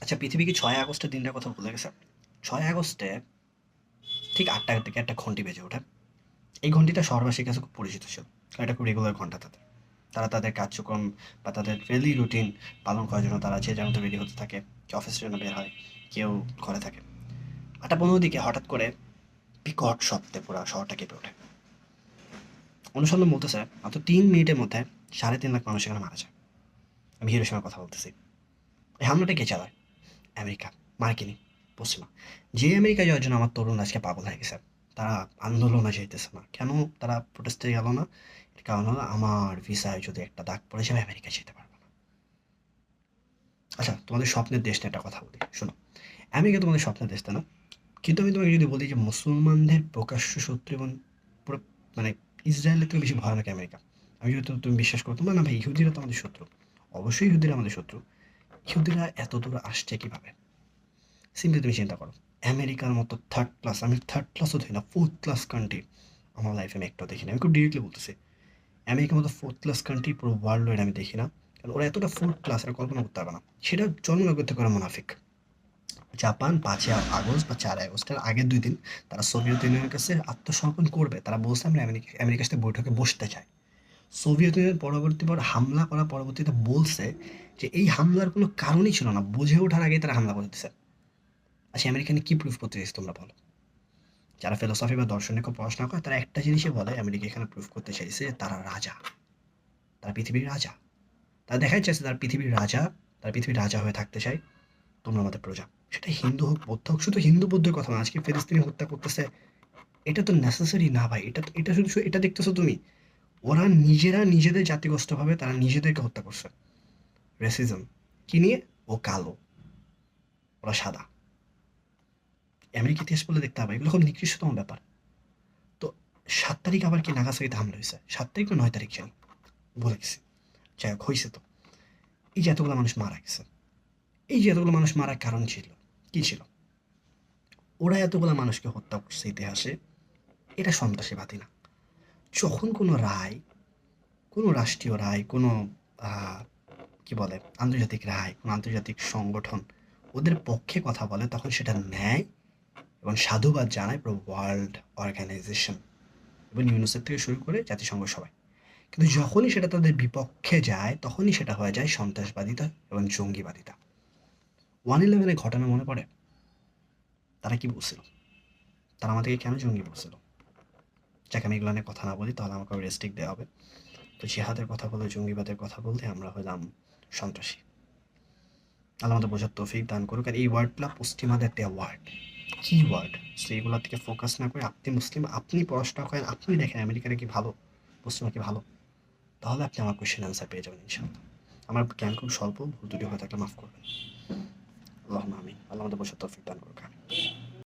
আচ্ছা পৃথিবী কি ছয় আগস্টের দিনটার কথা ভুলে গেছে। ছয় আগস্টে ঠিক আটটা থেকে একটা ঘন্টি বেজে ওঠে। এই ঘন্টিটা শহরবাসীর কাছে খুব পরিচিত ছিল। এটা খুব রেগুলার ঘণ্টা তাদের। তারা তাদের কার্যক্রম বা তাদের ডেলি রুটিন পালন করার জন্য তারা যে যেমন রেডি হতে থাকে কেউ অফিসের জন্য বের হয়, কেউ ঘরে থাকে। আটটা পনেরো দিকে হঠাৎ করে বিকট শব্দে পুরো শহরটা কেঁপে ওঠে। অনুসন্ধান বলতেছে, মাত্র তিন মিনিটের মধ্যে সাড়ে তিন লাখ মানুষ এখানে মারা যায়। আমি হিরোর সঙ্গে কথা বলতেছি। এই হামলাটা কে চালায়? আমেরিকা, মার্কিনি, পশ্চিমা। যে আমেরিকা যাওয়ার জন্য আমার তরুণ আজকে পাগল হয়ে গেছে। তারা আন্দোলনে যাইতেছে না। কেন তারা প্রোটেস্টে গেল না? এর কারণ হলো আমার ভিসায় যদি একটা দাগ পড়ে যাবে আমেরিকা যেতে পারব না। আচ্ছা তোমাদের স্বপ্নের দেশ একটা কথা বলি। শোনো, আমেরিকা তোমাদের স্বপ্নের দেশটা না। কিন্তু আমি তোমাকে যদি বলি যে মুসলমানদের প্রকাশ্য শত্রু এবং পুরো মানে ইসরায়েলের থেকে বেশি ভয়ানক আমেরিকা। আমি যদি তুমি বিশ্বাস করো, তোমরা না ভাই, ইহুদিরা তো আমাদের শত্রু। অবশ্যই ইহুদিরা আমাদের শত্রু। ইহুদিরা এত দূর আসছে কীভাবে? সিম্পলি তুমি চিন্তা করো। আমেরিকার মতো থার্ড ক্লাস আমি থার্ড ক্লাসও দেখি না ফোর্থ ক্লাস কান্ট্রি আমার লাইফে আমি একটাও দেখি না আমি খুব ডিরেক্টলি বলতেছি। আমেরিকার মতো ফোর্থ ক্লাস কান্ট্রি পুরো ওয়ার্ল্ড ওয়াইড আমি দেখি না। কারণ ওরা এতটা ফোর্থ ক্লাস আর কল্পনা করতে পারবে না। সেটা জন্ম করতে করে মুনাফিক। জাপান পাঁচই আগস্ট বা চার আগস্টের আগের দুই দিন, তারা সোভিয়েত ইউনিয়নের কাছে আত্মসমর্পণ করবে। তারা বলছে, আমরা আমেরিকা, আমেরিকার সাথে বৈঠকে বসতে চাই। সোভিয়েত ইউনিয়ন পরবর্তী পর হামলা করা পরবর্তীতে বলছে যে এই হামলার কোনো কারণই ছিল না। বুঝে ওঠার আগেই তারা হামলা করে দিচ্ছে আচ্ছা আমেরিকানে কি প্রুফ করতে চাইছে তোমরা বলো? যারা ফিলোসফি বা দর্শনে পড়াশোনা করে, তারা একটা জিনিসই বলে, আমেরিকা এখানে প্রুফ করতে চাইছে তারা রাজা। তারা পৃথিবীর রাজা। তারা দেখাই চাইছে তারা পৃথিবীর রাজা, তারা পৃথিবীর রাজা হয়ে থাকতে চায়। তোমরা আমাদের প্রজা সেটা হিন্দু হোক, বৌদ্ধ হোক, শুধু হিন্দু বৌদ্ধের কথা না, আজকে ফিলিস্তিনি হত্যা করতেছে। এটা তো নেসেসারি না ভাই। এটা এটা শুধু এটা দেখতেছো তুমি? ওরা নিজেরা নিজেদের জাতিগোষ্ঠভাবে তারা নিজেদেরকে হত্যা করছে। রেসিজম কি নিয়ে? ও কালো। ওরা সাদা। আমেরিকা ইতিহাস বলে দেখতে হবে, এগুলো খুব নিকৃষ্টতম ব্যাপার। তো সাত তারিখ আবার কি নাগাসাকিতে হামলা হয়েছে সাত তারিখ নয় তারিখ জানি। বলে গেছি। যাই হোক, হয়েছে তো। এই যে এতগুলো মানুষ মারা গেছে। এই যে এতগুলো মানুষ মারার কারণ ছিল, কি ছিল? ওরা এতগুলো মানুষকে হত্যা করছে ইতিহাসে, এটা সন্ত্রাসীবাদী না যখন কোনো রায়, কোনো রাষ্ট্রীয় রায়, কোনো কি বলে, আন্তর্জাতিক রায়, কোনো আন্তর্জাতিক সংগঠন ওদের পক্ষে কথা বলে, তখন সেটা নেয় এবং সাধুবাদ জানায় পুরো ওয়ার্ল্ড অর্গানাইজেশন এবং ইউনিসেফ থেকে শুরু করে জাতিসংঘ সবাই। কিন্তু যখনই সেটা তাদের বিপক্ষে যায়, তখনই সেটা হয়ে যায় সন্ত্রাসবাদিতা এবং জঙ্গিবাদিতা। ওয়ান ইলেভেনের ঘটনা মনে পড়ে? তারা কি বলছিল? তারা আমাদেরকে কেন জঙ্গি বলছিল? যাকে, আমি এগুলো নিয়ে কথা না বলি, তাহলে আমাকে রেস্ট্রিক দেওয়া হবে। তো জিহাদের কথা বলে, জঙ্গিবাদের কথা বলতে আমরা হলাম সন্ত্রাসী। আল্লাহ আমাদের বোঝার তৌফিক দান করুক। আর এই ওয়ার্ডগুলো পশ্চিমাদের দেওয়া ওয়ার্ড কি ওয়ার্ড সো এইগুলোর থেকে ফোকাস না করে আপনি মুসলিম, আপনি পড়াশোনা করেন, আপনি দেখেন আমেরিকার কি ভালো, পশ্চিমা কি ভালো। তাহলে আপনি আমার কোয়েশ্চেন অ্যান্সার পেয়ে যাবেন ইনশাআল্লাহ। আমার জ্ঞান খুব স্বল্প, ভুল দুটি হয়ে থাকলে মাফ করবেন। আল্লাহ আমিন। আল্লাহ আমাদের বোঝার তৌফিক দান করুক